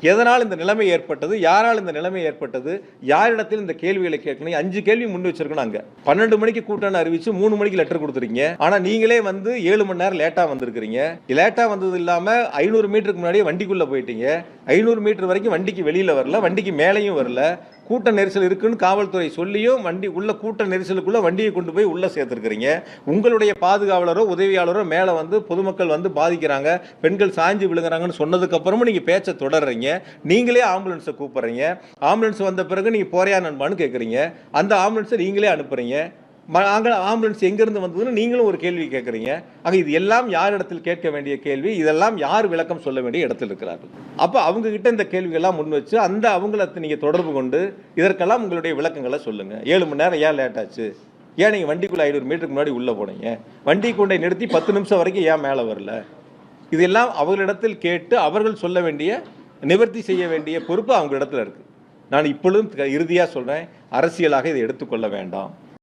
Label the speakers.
Speaker 1: எதனால் இந்த நிலைமை ஏற்பட்டது? யாரால் இந்த நிலைமை ஏற்பட்டது? யாரிடத்தில் இந்த கேள்விகளை கேட்கணும்? அஞ்சு கேள்வி முன் வச்சிருக்கணும் அங்கே. பன்னெண்டு மணிக்கு கூட்டம்னு அறிவிச்சு மூணு மணிக்கு லெட்டர் கொடுத்துருக்கீங்க. ஆனால் நீங்களே வந்து ஏழு மணி நேரம் லேட்டாக வந்திருக்கிறீங்க. லேட்டாக வந்தது இல்லாமல் ஐநூறு மீட்டருக்கு முன்னாடியே வண்டிக்குள்ளே போயிட்டீங்க. ஐநூறு மீட்டர் வரைக்கும் வண்டிக்கு வெளியில் வரல வண்டிக்கு மேலேயும் வரல. கூட்ட நெரிசல் இருக்குன்னு காவல்துறை சொல்லியும் வண்டி உள்ள கூட்ட நெரிசலுக்குள்ள வண்டியை கொண்டு போய் உள்ள சேர்த்துருக்கிறீங்க. உங்களுடைய பாதுகாவலரோ உதவியாளரோ மேலே வந்து பொதுமக்கள் வந்து பாதிக்கிறாங்க. பெண்கள் சாய்ஞ்சு விழுங்குறாங்கன்னு சொன்னதுக்கப்புறமும் நீங்கள் பேச்சை தொடர்றீங்க. நீங்களே ஆம்புலன்ஸை கூப்பிட்றீங்க. ஆம்புலன்ஸ் வந்த பிறகு நீங்கள் போறையா நண்பான்னு கேட்குறீங்க அந்த ஆம்புலன்ஸை நீங்களே அனுப்புறீங்க. ஆம்புலன்ஸ் எங்கேருந்து வந்ததுன்னு நீங்களும் ஒரு கேள்வி கேட்குறீங்க. ஆக இது எல்லாம் யார் இடத்தில் கேட்க வேண்டிய கேள்வி? இதெல்லாம் யார் விளக்கம் சொல்ல வேண்டிய இடத்தில் இருக்கிறார்கள்? அப்போ அவங்கக்கிட்ட இந்த கேள்விகள்லாம் முன் வச்சு அந்த அவங்கள நீங்கள் தொடர்பு கொண்டு இதற்கெல்லாம் உங்களுடைய விளக்கங்களை சொல்லுங்கள் ஏழு மணி நேரம் ஏன் லேட் ஆச்சு? ஏன் நீங்கள் வண்டிக்குள்ளே ஐநூறு மீட்டருக்கு முன்னாடி உள்ளே போனீங்க? வண்டி கொண்டை நிறுத்தி பத்து நிமிஷம் வரைக்கும் ஏன் மேலே வரல? இதெல்லாம் அவர்களிடத்தில் கேட்டு அவர்கள் சொல்ல வேண்டிய நிவர்த்தி செய்ய வேண்டிய பொறுப்பு அவங்க இடத்துல இருக்குது நான் இப்பொழுதும் இறுதியாக சொல்கிறேன் அரசியலாக இதை எடுத்துக்கொள்ள வேண்டாம்.